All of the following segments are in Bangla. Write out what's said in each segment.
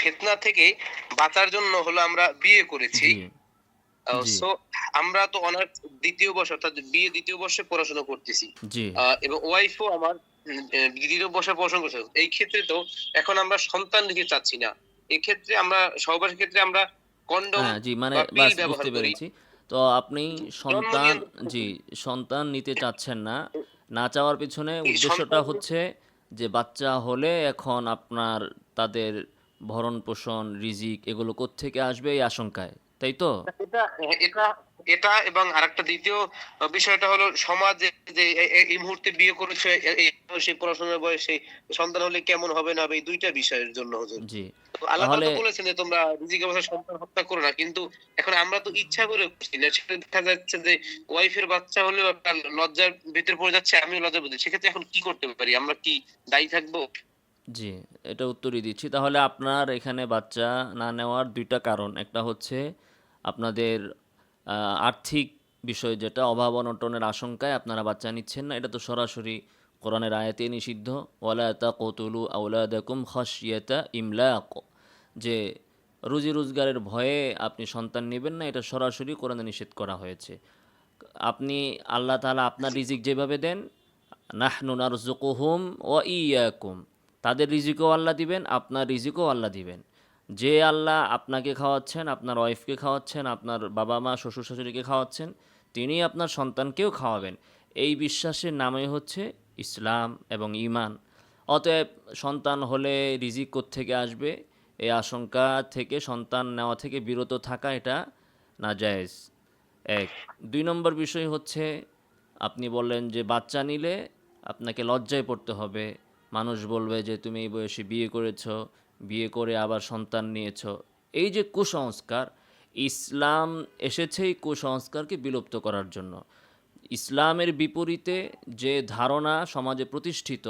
ফিতনা থেকে বাঁচার জন্য হলো আমরা বিয়ে করেছি। সো আমরা তো অনার্স দ্বিতীয় বর্ষ অর্থাৎ বিয়ে দ্বিতীয় বর্ষে পড়াশোনা করতেছি। এবং ওয়াইফও আমার দ্বিতীয় বর্ষে পড়াশোনা করছে। এই ক্ষেত্রে তো এখন আমরা সন্তান নিতে চাচ্ছি না। এই ক্ষেত্রে আমরা সহবাসের ক্ষেত্রে আমরা কন্ডম হ্যাঁ জি মানে বুঝতে পেরেছি। তো আপনি সন্তান জি সন্তান নিতে চাচ্ছেন না। না চাওয়ার পিছনে উদ্দেশ্যটা হচ্ছে যে বাচ্চা হলে এখন আপনার তাদের ভরণ পোষণ রিজিক এগুলো কোত্থেকে আসবে এই আশঙ্কায়? তাই তো? এটা এটা এবং আরেকটা দ্বিতীয় বিষয়টা হলো সমাজে যে এই মুহূর্তে বিয়ে করেছে বয়সে পড়াশোনার বয়সে সন্তান হলে কেমন হবে না হবে এই দুইটা বিষয়ের জন্য হুজুর জি। আল্লাহ তো বলেছেন যে তোমরা রিজিকের বসে সন্তান হত্যা করো না কিন্তু এখন আমরা তো ইচ্ছা করে করছি না। সেটা দেখা যাচ্ছে যে ওয়াইফের বাচ্চা হলেও লজ্জার ভিতরে পড়ে যাচ্ছে আমিও লজ্জা বুঝি সেক্ষেত্রে এখন কি করতে পারি? আমরা কি দায়ী থাকব? জি এটা উত্তরই দিচ্ছি। তাহলে আপনার এখানে বাচ্চা না নেওয়ার দুইটা কারণ। একটা হচ্ছে আপনাদের আর্থিক বিষয় যেটা, অভাব অনটনের আশঙ্কায় আপনারা বাচ্চা নিচ্ছেন না, এটা তো সরাসরি কোরআনের আয়াতে নিষিদ্ধ। ওয়ালা তাকতুলু আওলাদাকুম খাশিয়াতা ইমলাক। যে রুজি রোজগারের ভয়ে আপনি সন্তান নেবেন না, এটা সরাসরি কোরআনে নিষেধ করা হয়েছে। আপনি, আল্লাহ তাআলা আপনার রিজিক যেভাবে দেন, নাহনু নারজুকুহুম ও ইয়াকুম। তাদের রিজিকও আল্লাহ দিবেন, আপনার রিজিকও আল্লাহ দিবেন। যে আল্লাহ আপনাকে খাওয়াচ্ছেন, আপনার ওয়াইফকে খাওয়াচ্ছেন, আপনার বাবা মা শ্বশুর শাশুড়িকে খাওয়াচ্ছেন তিনি আপনার সন্তানকেও খাওয়াবেন। এই বিশ্বাসের নামই হচ্ছে ইসলাম এবং ইমান অতএব সন্তান হলে রিজিক থেকে আসবে? এই আশঙ্কা থেকে, সন্তান নেওয়া থেকে বিরত থাকা এটা নাজায়েজ। এক। দুই নম্বর বিষয় হচ্ছে, আপনি বললেন যে বাচ্চা নিলে আপনাকে লজ্জায় পড়তে হবে। মানুষ বলবে যে, তুমি এই বয়সে বিয়ে করেছ বিয়ে করে আবার সন্তান নিয়েছ। এই যে কুসংস্কার, ইসলাম এসেছে এই কুসংস্কারকে বিলুপ্ত করার জন্য। ইসলামের বিপরীতে যে ধারণা সমাজে প্রতিষ্ঠিত,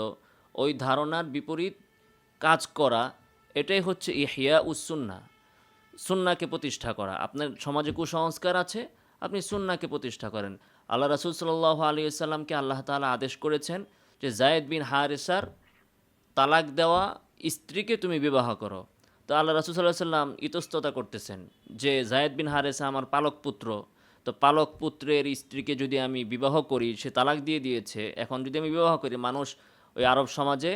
ওই ধারণার বিপরীত কাজ করা, এটাই হচ্ছে ইহিয়া উসুন্না সুন্নাকে প্রতিষ্ঠা করা। আপনার সমাজে কুসংস্কার আছে, আপনি সুন্নাকে প্রতিষ্ঠা করেন। আল্লাহ রাসুল সাল্লাহ আলী সাল্লামকে আল্লাহ তাআলা আদেশ করেছেন যে জায়েদ বিন হারেসার তালাক দেওয়া স্ত্রীকে তুমি বিবাহ করো। তো আল্লাহ রাসুল সাল্লাহ সাল্লাম ইতস্ততা করতেছেন যে জায়েদ বিন হারেসা আমার পালক পুত্র, তো পালক পুত্রের স্ত্রীকে যদি আমি বিবাহ করি, সে তালাক দিয়ে দিয়েছে, এখন যদি আমি বিবাহ করি, মানুষ ওই আরব সমাজে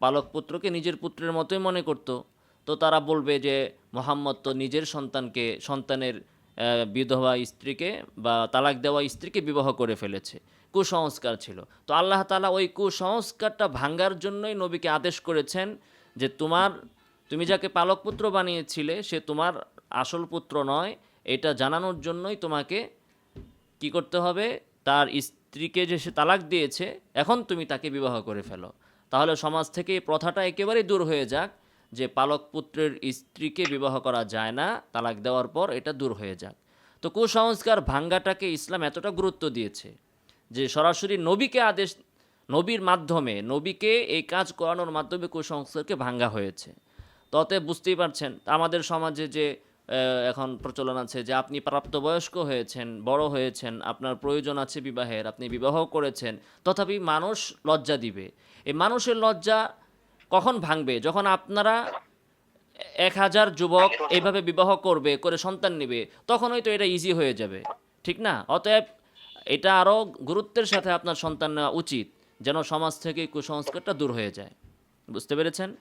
পালক পুত্রকে নিজের পুত্রের মতোই মনে করতো। তো তারা বলবে যে মোহাম্মদ তো নিজের সন্তানকে, সন্তানের বিধবা স্ত্রীকে বা তালাক দেওয়া স্ত্রীকে বিবাহ করে ফেলেছে। কুসংস্কার ছিল। তো আল্লাহ তাআলা ওই কুসংস্কারটা ভাঙ্গার জন্যই নবীকে আদেশ করেছেন যে তোমার, তুমি যাকে পালক পুত্র বানিয়েছিলে, সে তোমার আসল পুত্র নয়। এটা জানানোর জন্যই তোমাকে কি করতে হবে? তার স্ত্রীকে যে সে তালাক দিয়েছে, এখন তুমি তাকে বিবাহ করে ফেলো। তাহলে সমাজ থেকে এই প্রথাটা একেবারেই দূর হয়ে যাক, যে পালক পুত্রের স্ত্রীকে বিবাহ করা যায় না, তালাক দেওয়ার পর এটা দূর হয়ে যাক। তো কুসংস্কার ভাঙ্গাটাকে ইসলাম এতটা গুরুত্ব দিয়েছে যে সরাসরি নবীকে আদেশ নবীর মাধ্যমে, নবীকে এই কাজ করানোর মাধ্যমে কুসংস্কারকে ভাঙ্গা হয়েছে। ততে বুঝতেই পারছেন, আমাদের সমাজে যে এখন প্রচলন আছে যে, আপনি প্রাপ্তবয়স্ক হয়েছেন, বড় হয়েছেন, আপনার প্রয়োজন আছে বিবাহের, আপনি বিবাহ করেছেন, তথাপি মানুষ লজ্জা দিবে। এই মানুষের লজ্জা কখন ভাঙবে? যখন আপনারা এক হাজার যুবক এইভাবে বিবাহ করবে, করে সন্তান নেবে তখন হয়তো এটা ইজি হয়ে যাবে। ঠিক না? অতএব এটা আরও গুরুত্বের সাথে আপনার সন্তান নেওয়া উচিত। যেন সমাজ থেকে কুসংস্কারটা দূর হয়ে যায়। বুঝতে পেরেছেন?